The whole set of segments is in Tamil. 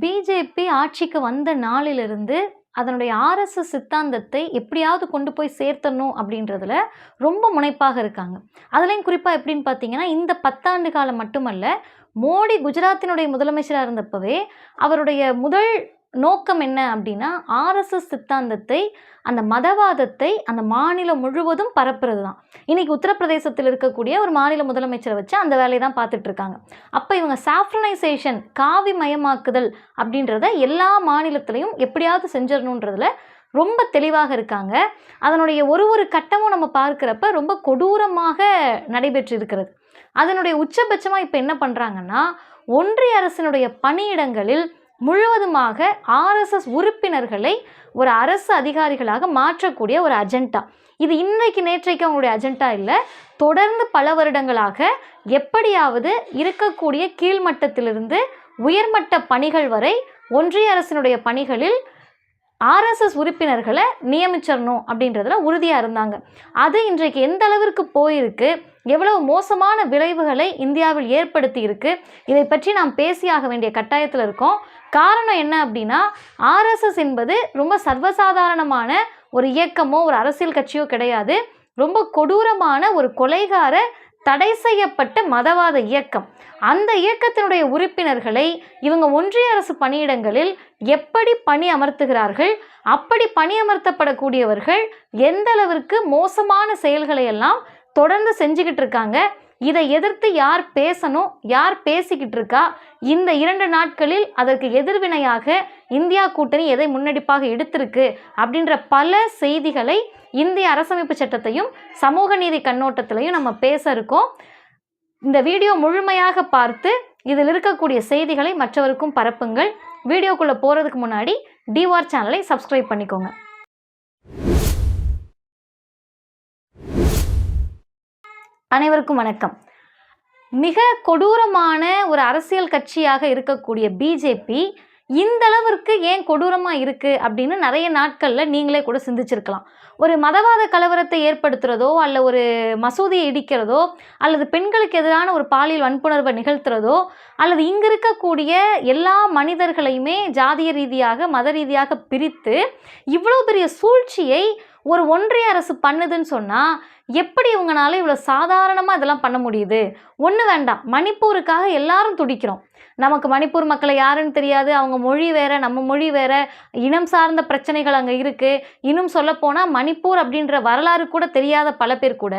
பிஜேபி ஆட்சிக்கு வந்த நாளிலிருந்து அதனுடைய ஆர்எஸ்எஸ் சித்தாந்தத்தை எப்படியாவது கொண்டு போய் சேர்த்தணும் அப்படின்றதுல ரொம்ப முனைப்பாக இருக்காங்க. அதுலேயும் குறிப்பாக எப்படின்னு பார்த்தீங்கன்னா இந்த பத்தாண்டு காலம் மட்டுமல்ல மோடி குஜராத்தினுடைய முதலமைச்சராக இருந்தப்பவே அவருடைய முதல் நோக்கம் என்ன அப்படின்னா ஆர்எஸ்எஸ் சித்தாந்தத்தை அந்த மதவாதத்தை அந்த மாநிலம் முழுவதும் பரப்புறது தான் இன்னைக்கு உத்தரப்பிரதேசத்தில் இருக்கக்கூடிய ஒரு மாநில முதலமைச்சரை வச்சு அந்த வேலையை தான் பார்த்துட்டு இருக்காங்க. அப்போ இவங்க சாஃப்ரனைசேஷன் காவி மயமாக்குதல் அப்படின்றத எல்லா மாநிலத்திலையும் எப்படியாவது செஞ்சிடணுன்றதுல ரொம்ப தெளிவாக இருக்காங்க. அதனுடைய ஒரு ஒரு கட்டமும் நம்ம பார்க்குறப்ப ரொம்ப கொடூரமாக நடைபெற்று இருக்கிறது அதனுடைய உச்சபட்சமாக இப்போ என்ன பண்ணுறாங்கன்னா ஒன்றிய அரசினுடைய பணியிடங்களில் முழுவதுமாக ஆர்எஸ்எஸ் உறுப்பினர்களை ஒரு அரசு அதிகாரிகளாக மாற்றக்கூடிய ஒரு அஜெண்டா இது இன்றைக்கு நேற்றைக்கு அவங்களுடைய அஜெண்டா இல்லை. தொடர்ந்து பல வருடங்களாக எப்படியாவது இருக்கக்கூடிய கீழ்மட்டத்திலிருந்து உயர்மட்ட பணிகள் வரை ஒன்றிய அரசினுடைய பணிகளில் ஆர்எஸ்எஸ் உறுப்பினர்களை நியமிச்சிடணும் அப்படின்றதுல உறுதியாக இருந்தாங்க. அது இன்றைக்கு எந்த அளவிற்கு போயிருக்கு எவ்வளவு மோசமான விளைவுகளை இந்தியாவில் ஏற்படுத்தி இருக்கு இதை பற்றி நாம் பேசியாக வேண்டிய கட்டாயத்தில் இருக்கோம். காரணம் என்ன அப்படின்னா ஆர்எஸ்எஸ் என்பது ரொம்ப சர்வசாதாரணமான ஒரு இயக்கமோ ஒரு அரசியல் கட்சியோ கிடையாது. ரொம்ப கொடூரமான ஒரு கொலைகார தடை செய்யப்பட்ட மதவாத இயக்கம். அந்த இயக்கத்தினுடைய உறுப்பினர்களை இவங்க ஒன்றிய அரசு பணியிடங்களில் எப்படி பணி அமர்த்துகிறார்கள் அப்படி பணி அமர்த்தப்படக்கூடியவர்கள் எந்த அளவிற்கு மோசமான செயல்களை எல்லாம் தொடர்ந்து செஞ்சுக்கிட்டு இருக்காங்க இதை எதிர்த்து யார் பேசணும் யார் பேசிக்கிட்டு இருக்கா? இந்த இரண்டு நாட்களில் அதற்கு எதிர்வினையாக இந்தியா கூட்டணி எதை முன்னெடுப்பாக எடுத்திருக்கு அப்படின்ற பல செய்திகளை இந்திய அரசமைப்பு சட்டத்தையும் சமூக நீதி கண்ணோட்டத்திலையும் நம்ம பேச இருக்கோம். இந்த வீடியோ முழுமையாக பார்த்து இதில் இருக்கக்கூடிய செய்திகளை மற்றவருக்கும் பரப்புங்கள். வீடியோக்குள்ளே போகிறதுக்கு முன்னாடி டிவார் சேனலை சப்ஸ்கிரைப் பண்ணிக்கோங்க. அனைவருக்கும் வணக்கம். மிக கொடூரமான ஒரு அரசியல் கட்சியாக இருக்கக்கூடிய பிஜேபி இந்த அளவிற்கு ஏன் கொடூரமாக இருக்குது அப்படின்னு நிறைய நாட்களில் நீங்களே கூட சிந்திச்சிருக்கலாம். ஒரு மதவாத கலவரத்தை ஏற்படுத்துகிறதோ அல்ல ஒரு மசூதியை இடிக்கிறதோ அல்லது பெண்களுக்கு எதிரான ஒரு பாலியல் வன்புணர்வை நிகழ்த்துறதோ அல்லது இங்கே இருக்கக்கூடிய எல்லா மனிதர்களையுமே ஜாதிய ரீதியாக மத ரீதியாக பிரித்து இவ்வளோ பெரிய சூழ்ச்சியை ஒரு ஒன்றிய அரசு பண்ணுதுன்னு சொன்னால் எப்படி இவங்களால இவ்வளோ சாதாரணமாக இதெல்லாம் பண்ண முடியுது? ஒன்று வேண்டாம். மணிப்பூருக்காக எல்லாரும் துடிக்கிறோம். நமக்கு மணிப்பூர் மக்களை யாருன்னு தெரியாது. அவங்க மொழி வேற நம்ம மொழி வேற. இனம் சார்ந்த பிரச்சனைகள் அங்கே இருக்குது இன்னும் சொல்லப்போனால் மணிப்பூர் அப்படின்ற வரலாறு கூட தெரியாத பல பேர் கூட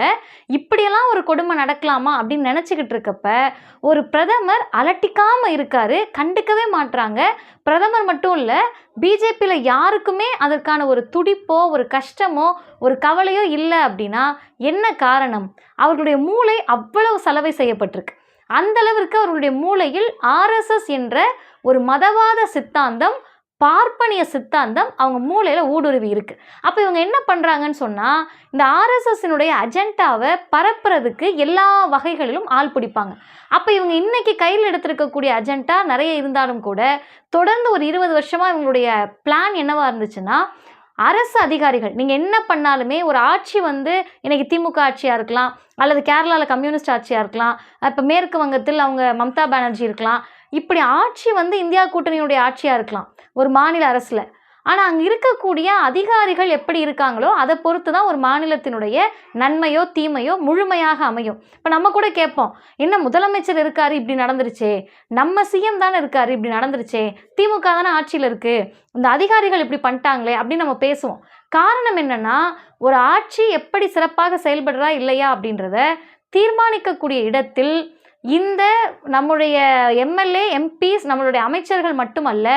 இப்படியெல்லாம் ஒரு கொடுமை நடக்கலாமா அப்படின்னு நினச்சிக்கிட்டு இருக்கப்ப ஒரு பிரதமர் அலட்டிக்காமல் இருக்காரு கண்டுக்கவே மாட்றாங்க. பிரதமர் மட்டும் இல்லை பிஜேபியில் யாருக்குமே அதற்கான ஒரு துடிப்போ ஒரு கஷ்டமோ ஒரு கவலையோ இல்லை அப்படின்னா என்ன காரணம்? அவர்களுடைய மூளை அவ்வளவு சலவை செய்யப்பட்டிருக்கு. அந்த அளவிற்கு அவர்களுடைய மூளையில் ஆர்எஸ்எஸ் என்ற ஒரு மதவாத சித்தாந்தம் பார்ப்பனிய சித்தாந்தம் அவங்க மூளையில் ஊடுருவி இருக்கு. அப்போ இவங்க என்ன பண்ணுறாங்கன்னு சொன்னால் இந்த ஆர்எஸ்எஸ்னுடைய அஜெண்டாவை பரப்புறதுக்கு எல்லா வகைகளிலும் ஆள் பிடிப்பாங்க. அப்போ இவங்க இன்னைக்கு கையில் எடுத்திருக்கக்கூடிய அஜெண்டா நிறைய இருந்தாலும் கூட தொடர்ந்து ஒரு இருபது வருஷமாக இவங்களுடைய பிளான் என்னவாக இருந்துச்சுன்னா அரசு அதிகாரிகள். நீங்கள் என்ன பண்ணாலுமே ஒரு ஆட்சி வந்து இன்றைக்கி திமுக ஆட்சியாக இருக்கலாம் அல்லது கேரளாவில் கம்யூனிஸ்ட் ஆட்சியாக இருக்கலாம் இப்போ மேற்கு வங்கத்தில் அவங்க மம்தா பானர்ஜி இருக்கலாம். இப்படி ஆட்சி வந்து இந்தியா கூட்டணியுடைய ஆட்சியாக இருக்கலாம். ஒரு மாநில அரசில். ஆனால் அங்கே இருக்கக்கூடிய அதிகாரிகள் எப்படி இருக்காங்களோ அதை பொறுத்து தான் ஒரு மாநிலத்தினுடைய நன்மையோ தீமையோ முழுமையாக அமையும். இப்போ நம்ம கூட கேட்போம் என்ன முதலமைச்சர் இருக்கார் இப்படி நடந்துருச்சே நம்ம சிஎம் தானே இருக்கார் இப்படி நடந்துருச்சே திமுக தானே ஆட்சியில் இருக்குது இந்த அதிகாரிகள் இப்படி பண்ணிட்டாங்களே அப்படின்னு நம்ம பேசுவோம். காரணம் என்னன்னா ஒரு ஆட்சி எப்படி சிறப்பாக செயல்படுறா இல்லையா அப்படின்றத தீர்மானிக்கக்கூடிய இடத்தில் இந்த நம்முடைய எம்எல்ஏ எம்பிஸ் நம்மளுடைய அமைச்சர்கள் மட்டுமல்ல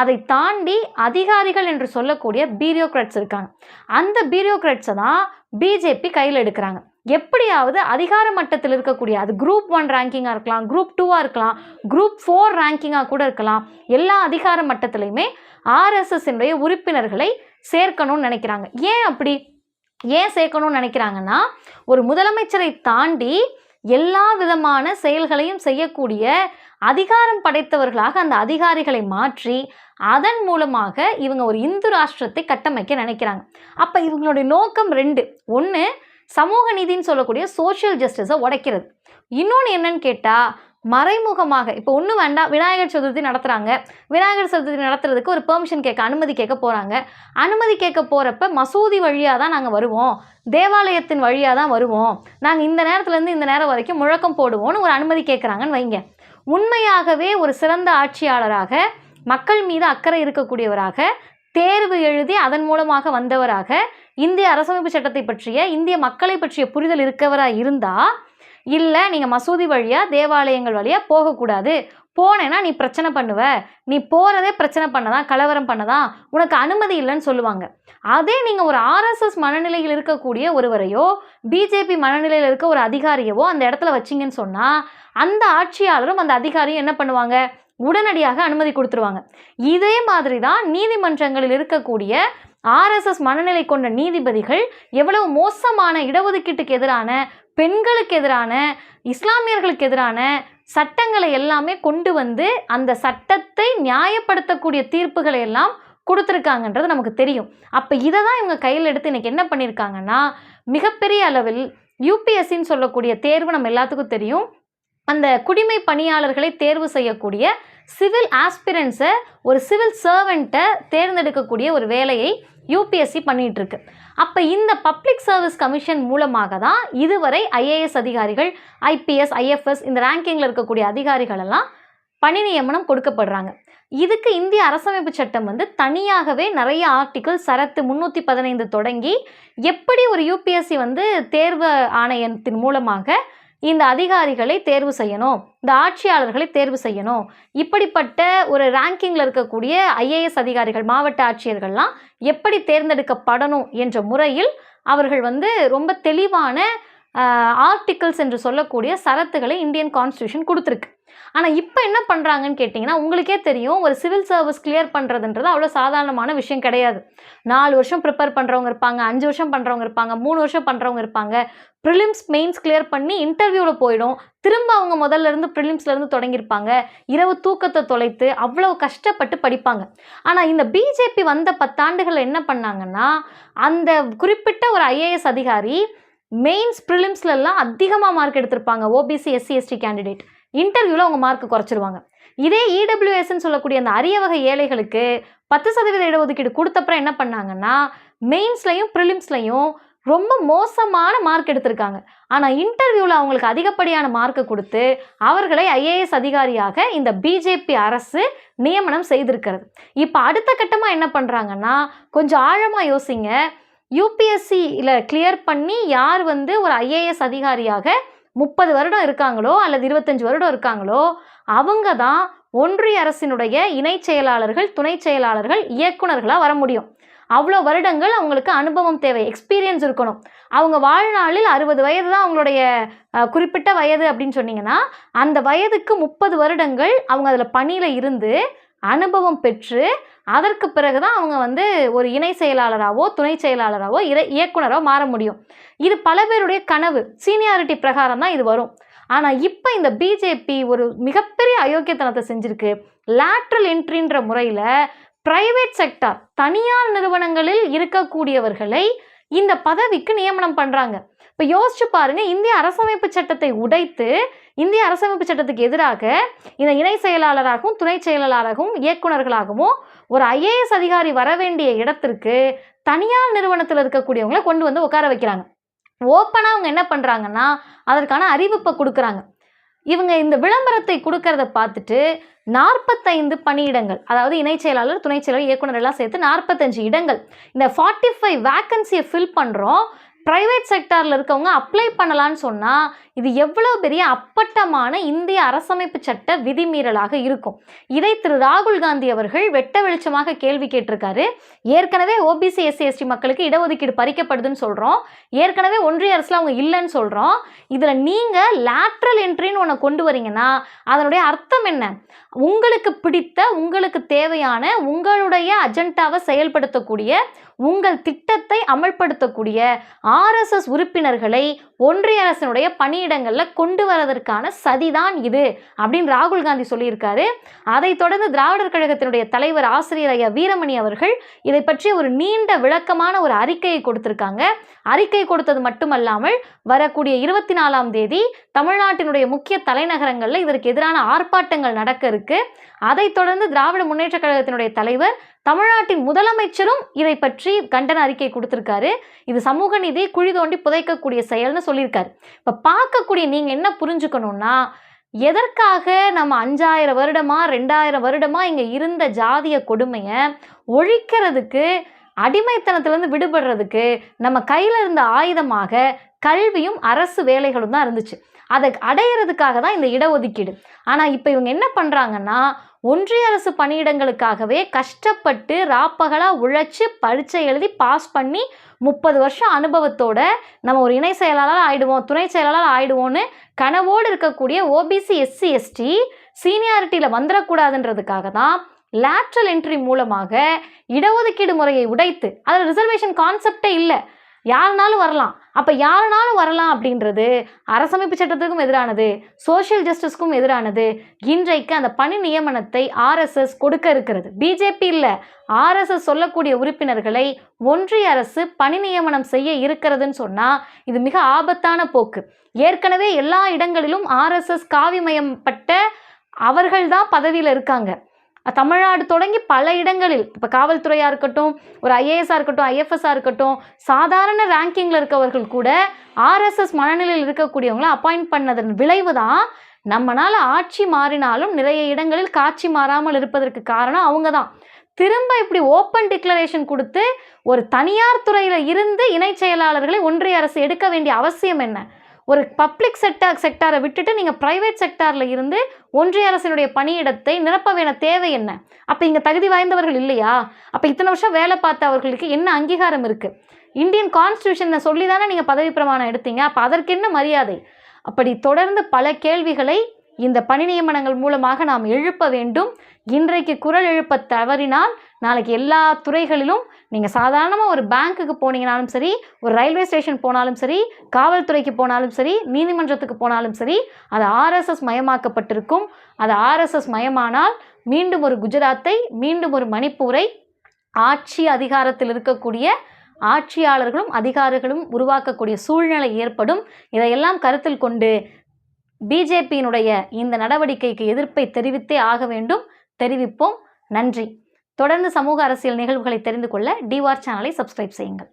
அதை தாண்டி அதிகாரிகள் என்று சொல்லக்கூடிய பீரியோக்ராட்ஸ் இருக்காங்க. அந்த பீரியோக்ராட்ஸை தான் பிஜேபி கையில் எடுக்கிறாங்க. எப்படியாவது அதிகார மட்டத்தில் இருக்கக்கூடிய அது குரூப் ஒன் ரேங்கிங்காக இருக்கலாம் குரூப் டூவாக இருக்கலாம் குரூப் ஃபோர் ரேங்கிங்காக கூட இருக்கலாம் எல்லா அதிகார மட்டத்திலையுமே ஆர்எஸ்எஸ்னுடைய உறுப்பினர்களை சேர்க்கணும்னு நினைக்கிறாங்க. ஏன் அப்படி? ஏன் சேர்க்கணும்னு நினைக்கிறாங்கன்னா ஒரு முதலமைச்சரை தாண்டி எல்லா விதமான செயல்களையும் செய்யக்கூடிய அதிகாரம் படைத்தவர்களாக அந்த அதிகாரிகளை மாற்றி அதன் மூலமாக இவங்க ஒரு இந்து ராஷ்டிரத்தை கட்டமைக்க நினைக்கிறாங்க. அப்போ இவங்களுடைய நோக்கம் ரெண்டு. ஒன்று சமூக நீதின்னு சொல்லக்கூடிய சோஷியல் ஜஸ்டிஸை உடைக்கிறது. இன்னொன்று என்னன்னு கேட்டால் மறைமுகமாக இப்போ ஒன்றும் வேண்டாம் விநாயகர் சதுர்த்தி நடத்துகிறாங்க விநாயகர் சதுர்த்தி நடத்துறதுக்கு ஒரு பெர்மிஷன் கேட்க அனுமதி கேட்க போகிறாங்க அனுமதி கேட்க போகிறப்ப மசூதி வழியாக தான் நாங்கள் வருவோம். தேவாலயத்தின் வழியாக தான் வருவோம். நாங்கள் இந்த நேரத்துலேருந்து இந்த நேரம் வரைக்கும் முழக்கம் போடுவோம்னு ஒரு அனுமதி கேட்குறாங்கன்னு வைங்க. உண்மையாகவே ஒரு சிறந்த ஆட்சியாளராக மக்கள் மீது அக்கறை இருக்கக்கூடியவராக தேர்வு எழுதி அதன் மூலமாக வந்தவராக இந்திய அரசமைப்பு சட்டத்தை பற்றிய இந்திய மக்களை பற்றிய புரிதல் இருக்கவராக இருந்தால் இல்லை நீங்கள் மசூதி வழியாக தேவாலயங்கள் வழியாக போகக்கூடாது. போனேன்னா நீ பிரச்சனை பண்ணுவ. நீ போகிறதே பிரச்சனை பண்ணதான் கலவரம் பண்ணதான் உனக்கு அனுமதி இல்லைன்னு சொல்லுவாங்க. அதே நீங்கள் ஒரு ஆர்எஸ்எஸ் மனநிலையில் இருக்கக்கூடிய ஒருவரையோ பிஜேபி மனநிலையில் இருக்க ஒரு அதிகாரியவோ அந்த இடத்துல வச்சிங்கன்னு சொன்னால் அந்த ஆட்சியாளரும் அந்த அதிகாரியும் என்ன பண்ணுவாங்க? உடனடியாக அனுமதி கொடுத்துருவாங்க. இதே மாதிரி தான் நீதிமன்றங்களில் இருக்கக்கூடிய ஆர்எஸ்எஸ் மனநிலை கொண்ட நீதிபதிகள் எவ்வளவு மோசமான இடஒதுக்கீட்டுக்கு எதிரான பெண்களுக்கு எதிரான இஸ்லாமியர்களுக்கு எதிரான சட்டங்களை எல்லாமே கொண்டு வந்து அந்த சட்டத்தை நியாயப்படுத்தக்கூடிய தீர்ப்புகளை எல்லாம் கொடுத்துருக்காங்கன்றது நமக்கு தெரியும். அப்போ இதை தான் இவங்க கையில் எடுத்து இன்றைக்கி என்ன பண்ணியிருக்காங்கன்னா மிகப்பெரிய அளவில் யூபிஎஸ்சின்னு சொல்லக்கூடிய தேர்வு நம்ம எல்லாத்துக்கும் தெரியும். அந்த குடிமை பணியாளர்களை தேர்வு செய்யக்கூடிய சிவில் ஆஸ்பிரன்ஸை ஒரு சிவில் சர்வெண்ட்டை தேர்ந்தெடுக்கக்கூடிய ஒரு வேலையை யூபிஎஸ்சி பண்ணிகிட்ருக்கு அப்போ இந்த பப்ளிக் சர்வீஸ் கமிஷன் மூலமாக தான் இதுவரை ஐஏஎஸ் அதிகாரிகள் ஐபிஎஸ் ஐஎஃப்எஸ் இந்த ரேங்கிங்கில் இருக்கக்கூடிய அதிகாரிகள் எல்லாம் பணி நியமனம் கொடுக்கப்படுறாங்க. இதுக்கு இந்திய அரசமைப்பு சட்டம் வந்து தனியாகவே நிறைய ஆர்டிகிள் சரத்து முந்நூற்றி பதினைந்து தொடங்கி எப்படி ஒரு யூபிஎஸ்சி வந்து தேர்வு ஆணையத்தின் மூலமாக இந்த அதிகாரிகளை தேர்வு செய்யணும் இந்த ஆட்சியாளர்களை தேர்வு செய்யணும். இப்படிப்பட்ட ஒரு ரேங்கிங்கில் இருக்கக்கூடிய ஐஏஎஸ் அதிகாரிகள் மாவட்ட ஆட்சியர்கள்லாம் எப்படி தேர்ந்தெடுக்கப்படணும் என்ற முறையில் அவர்கள் வந்து ரொம்ப தெளிவான ஆர்டிகிள்ஸ் என்று சொல்லக்கூடிய சரத்துகளை இந்தியன் கான்ஸ்டியூஷன் கொடுத்துருக்கு. ஆனால் இப்போ என்ன பண்ணுறாங்கன்னு கேட்டிங்கன்னா உங்களுக்கே தெரியும் ஒரு சிவில் சர்வீஸ் கிளியர் பண்ணுறதுன்றது அவ்வளோ சாதாரணமான விஷயம் கிடையாது. நாலு வருஷம் ப்ரிப்பேர் பண்ணுறவங்க இருப்பாங்க அஞ்சு வருஷம் பண்ணுறவங்க இருப்பாங்க மூணு வருஷம் பண்ணுறவங்க இருப்பாங்க. ப்ரிலிம்ஸ் மெயின்ஸ் கிளியர் பண்ணி இன்டர்வியூவில் போயிடும். திரும்ப அவங்க முதல்ல இருந்து ப்ரிலிம்ஸ்லேருந்து தொடங்கியிருப்பாங்க. இரவு தூக்கத்தை தொலைத்து அவ்வளோ கஷ்டப்பட்டு படிப்பாங்க. ஆனால் இந்த பிஜேபி வந்த பத்தாண்டுகள் என்ன பண்ணாங்கன்னா அந்த குறிப்பிட்ட ஒரு ஐஏஎஸ் அதிகாரி மெயின்ஸ் ப்ரிலிம்ஸ்லலாம் அதிகமாக மார்க் எடுத்திருப்பாங்க ஓபிசி எஸ்சி எஸ்டி கேண்டிடேட் இன்டர்வியூவில் அவங்க மார்க் குறைச்சிருவாங்க. இதே இடபிள்யூஎஸ்ன்னு சொல்லக்கூடிய அந்த அரிய வகை ஏழைகளுக்கு பத்து சதவீத இடஒதுக்கீடு கொடுத்தப்புறம் என்ன பண்ணாங்கன்னா மெயின்ஸ்லையும் ப்ரிலிம்ஸ்லையும் ரொம்ப மோசமான மார்க் எடுத்திருக்காங்க. ஆனால் இன்டர்வியூவில் அவங்களுக்கு அதிகப்படியான மார்க்கை கொடுத்து அவர்களை ஐஏஎஸ் அதிகாரியாக இந்த பிஜேபி அரசு நியமனம் செய்திருக்கிறது. இப்போ அடுத்த கட்டமாக என்ன பண்ணுறாங்கன்னா கொஞ்சம் ஆழமாக யோசிங்க. யூபிஎஸ்சியில் கிளியர் பண்ணி யார் வந்து ஒரு ஐஏஎஸ் அதிகாரியாக முப்பது வருடம் இருக்காங்களோ அல்லது இருபத்தஞ்சி வருடம் இருக்காங்களோ அவங்க தான் ஒன்றிய அரசினுடைய இணை செயலாளர்கள் துணை செயலாளர்கள் இயக்குனர்களாக வர முடியும். அவ்வளோ வருடங்கள் அவங்களுக்கு அனுபவம் தேவை எக்ஸ்பீரியன்ஸ் இருக்கணும். அவங்க வாழ்நாளில் அறுபது வயது தான் அவங்களுடைய குறிப்பிட்ட வயது அப்படின்னு சொன்னீங்கன்னா அந்த வயதுக்கு முப்பது வருடங்கள் அவங்க அதில் பணியில் இருந்து அனுபவம் பெற்று அதற்கு பிறகு தான் அவங்க வந்து ஒரு இணை செயலாளராகவோ துணை செயலாளராகவோ இதை இயக்குனரோ மாற முடியும். இது பல பேருடைய கனவு. சீனியாரிட்டி பிரகாரம் தான் இது வரும். ஆனால் இப்போ இந்த பிஜேபி ஒரு மிகப்பெரிய அயோக்கியத்தனத்தை செஞ்சுருக்கு. லேட்ரல் என்ட்ரின்ற முறையில் பிரைவேட் செக்டார் தனியார் நிறுவனங்களில் இருக்கக்கூடியவர்களை இந்த பதவிக்கு நியமனம் பண்ணுறாங்க இப்போ யோசிச்சு பாருங்க இந்திய அரசமைப்பு சட்டத்தை உடைத்து இந்திய அரசமைப்பு சட்டத்துக்கு எதிராக இந்த இணை செயலாளராகவும் துணை செயலாளராகவும் இயக்குனர்களாகவும் ஒரு ஐஏஎஸ் அதிகாரி வர வேண்டிய இடத்திற்கு தனியார் நிறுவனத்தில் இருக்கக்கூடியவங்களை கொண்டு வந்து உட்கார வைக்கிறாங்க. ஓப்பனாக அவங்க என்ன பண்ணுறாங்கன்னா அதற்கான அறிவிப்பை கொடுக்குறாங்க. இவங்க இந்த விளம்பரத்தை கொடுக்கறத பார்த்துட்டு நாற்பத்தைந்து பணியிடங்கள் அதாவது இணைச் செயலாளர் துணை செயலாளர் இயக்குனர் எல்லாம் சேர்த்து நாற்பத்தஞ்சு இடங்கள். இந்த ஃபார்ட்டி ஃபைவ் வேக்கன்சியை ஃபில் பண்ணுறோம் ப்ரைவேட் செக்டாரில் இருக்கவங்க அப்ளை பண்ணலான்னு சொன்னால் இது எவ்வளோ பெரிய அப்பட்டமான இந்திய அரசமைப்பு சட்ட விதிமீறலாக இருக்கும். இதை திரு ராகுல் காந்தி அவர்கள் வெட்ட வெளிச்சமாக கேள்வி கேட்டிருக்காரு. ஏற்கனவே ஓபிசி எஸ்சி எஸ்டி மக்களுக்கு இடஒதுக்கீடு பறிக்கப்படுதுன்னு சொல்கிறோம் ஏற்கனவே ஒன்றிய அரசில் அவங்க இல்லைன்னு சொல்கிறோம் இதில் நீங்கள் லேட்ரல் என்ட்ரின்னு ஒன்று கொண்டு வரீங்கன்னா அதனுடைய அர்த்தம் என்ன? உங்களுக்கு பிடித்த உங்களுக்கு தேவையான உங்களுடைய அஜெண்டாவை செயல்படுத்தக்கூடிய உங்கள் திட்டத்தை அமல்படுத்தக்கூடிய ஆர்எஸ்எஸ் உறுப்பினர்களை ஒன்றிய அரசினுடைய பணியிடங்களில் கொண்டு வரதற்கான சதிதான் இது அப்படின்னு ராகுல் காந்தி சொல்லியிருக்காரு. அதைத் தொடர்ந்து திராவிடர் கழகத்தினுடைய தலைவர் ஆசிரியர் ஐயா வீரமணி அவர்கள் இதை பற்றி ஒரு நீண்ட விளக்கமான ஒரு அறிக்கையை கொடுத்திருக்காங்க. அறிக்கை கொடுத்தது மட்டுமல்லாமல் வரக்கூடிய இருபத்தி நாலாம் தேதி தமிழ்நாட்டினுடைய முக்கிய தலைநகரங்களில் இதற்கு எதிரான ஆர்ப்பாட்டங்கள் நடக்க இருக்கு. அதைத் தொடர்ந்து திராவிட முன்னேற்ற கழகத்தினுடைய தலைவர் தமிழ்நாட்டின் முதலமைச்சரும் இதை பற்றி கண்டன அறிக்கை கொடுத்துருக்காரு. இது சமூக நீதி குழி தோண்டி புதைக்கக்கூடிய செயல்னு சொல்லியிருக்காரு. இப்போ பார்க்கக்கூடிய நீங்கள் என்ன புரிஞ்சுக்கணும்னா எதற்காக நம்ம அஞ்சாயிரம் வருடமா ரெண்டாயிரம் வருடமா இங்கே இருந்த ஜாதிய கொடுமையை ஒழிக்கிறதுக்கு அடிமைத்தனத்திலேருந்து விடுபடுறதுக்கு நம்ம கையில் இருந்த ஆயுதமாக கல்வியும் அரசு வேலைகளும் தான் இருந்துச்சு. அதை அடையிறதுக்காக தான் இந்த இடஒதுக்கீடு. ஆனால் இப்போ இவங்க என்ன பண்ணுறாங்கன்னா ஒன்றிய அரசு பணியிடங்களுக்காகவே கஷ்டப்பட்டு ராப்பகலாக உழைச்சி பரீட்சை எழுதி பாஸ் பண்ணி முப்பது வருஷம் அனுபவத்தோட நம்ம ஒரு இணை செயலாளர் ஆயிடுவோம் துணை செயலாளர் ஆகிடுவோன்னு கனவோடு இருக்கக்கூடிய ஓபிசி எஸ்சி எஸ்டி சீனியாரிட்டியில் வந்துடக்கூடாதுன்றதுக்காக தான் லேட்ரல் என்ட்ரி மூலமாக இடஒதுக்கீடு முறையை உடைத்து அதில் ரிசர்வேஷன் கான்செப்டே இல்லை. யாருனாலும் வரலாம். அப்போ யாருனாலும் வரலாம் அப்படின்றது அரசமைப்பு சட்டத்துக்கும் எதிரானது சோஷியல் ஜஸ்டிஸ்க்கும் எதிரானது. இன்றைக்கு அந்த பணி நியமனத்தை ஆர்எஸ்எஸ் கொடுக்க இருக்கிறது. பிஜேபி இல்லை ஆர்எஸ்எஸ் சொல்லக்கூடிய உறுப்பினர்களை ஒன்றிய அரசு பணி நியமனம் செய்ய இருக்கிறதுன்னு சொன்னால் இது மிக ஆபத்தான போக்கு. ஏற்கனவே எல்லா இடங்களிலும் ஆர்எஸ்எஸ் காவிமயப்பட்ட அவர்கள்தான் பதவியில் இருக்காங்க. தமிழ்நாடு தொடங்கி பல இடங்களில் இப்போ காவல்துறையாக இருக்கட்டும் ஒரு ஐஏஎஸ்ஸாக இருக்கட்டும் ஐஎஃப்எஸ்ஸாக இருக்கட்டும் சாதாரண ரேங்கிங்கில் இருக்கவர்கள் கூட ஆர்எஸ்எஸ் மனநிலையில் இருக்கக்கூடியவங்கள அப்பாயிண்ட் பண்ணதன் விளைவு தான் நம்மளால் ஆட்சி மாறினாலும் நிறைய இடங்களில் காட்சி மாறாமல் இருப்பதற்கு காரணம் அவங்க தான் திரும்ப இப்படி ஓப்பன் டிக்ளரேஷன் கொடுத்து ஒரு தனியார் துறையில் இருந்து இணை செயலாளர்களை ஒன்றிய அரசு எடுக்க வேண்டிய அவசியம் என்ன? ஒரு பப்ளிக் செக்டார் செக்டாரை விட்டுட்டு நீங்கள் ப்ரைவேட் செக்டாரில் இருந்து ஒன்றிய அரசினுடைய பணியிடத்தை நிரப்ப வேண தேவை என்ன? அப்போ இங்கே தகுதி வாய்ந்தவர்கள் இல்லையா? அப்போ இத்தனை வருஷம் வேலை பார்த்த அவர்களுக்கு என்ன அங்கீகாரம் இருக்குது இந்தியன் கான்ஸ்டியூஷனை சொல்லி தானே நீங்கள் பதவி பிரமாணம் எடுத்தீங்க. அப்போ அதற்கு என்ன மரியாதை? அப்படி தொடர்ந்து பல கேள்விகளை இந்த பணி நியமனங்கள் மூலமாக நாம் எழுப்ப வேண்டும். இன்றைக்கு குரல் எழுப்ப தவறினால் நாளைக்கு எல்லா துறைகளிலும் நீங்கள் சாதாரணமாக ஒரு பேங்க்குக்கு போனீங்கனாலும் சரி ஒரு ரயில்வே ஸ்டேஷன் போனாலும் சரி காவல்துறைக்கு போனாலும் சரி நீதிமன்றத்துக்கு போனாலும் சரி அது ஆர்எஸ்எஸ் மயமாக்கப்பட்டிருக்கும். அது ஆர்எஸ்எஸ் மயமானால் மீண்டும் ஒரு குஜராத்தை மீண்டும் ஒரு மணிப்பூரை ஆட்சி அதிகாரத்தில் இருக்கக்கூடிய ஆட்சியாளர்களும் அதிகாரிகளும் உருவாக்கக்கூடிய சூழ்நிலை ஏற்படும். இதையெல்லாம் கருத்தில் கொண்டு பிஜேபியினுடைய இந்த நடவடிக்கைக்கு எதிர்ப்பை தெரிவித்தே ஆக வேண்டும். தெரிவிப்போம். நன்றி. தொடர்ந்து சமூக அரசியல் நிகழ்வுகளை தெரிந்து கொள்ள டிவார் சேனலை சப்ஸ்கிரைப் செய்யுங்கள்.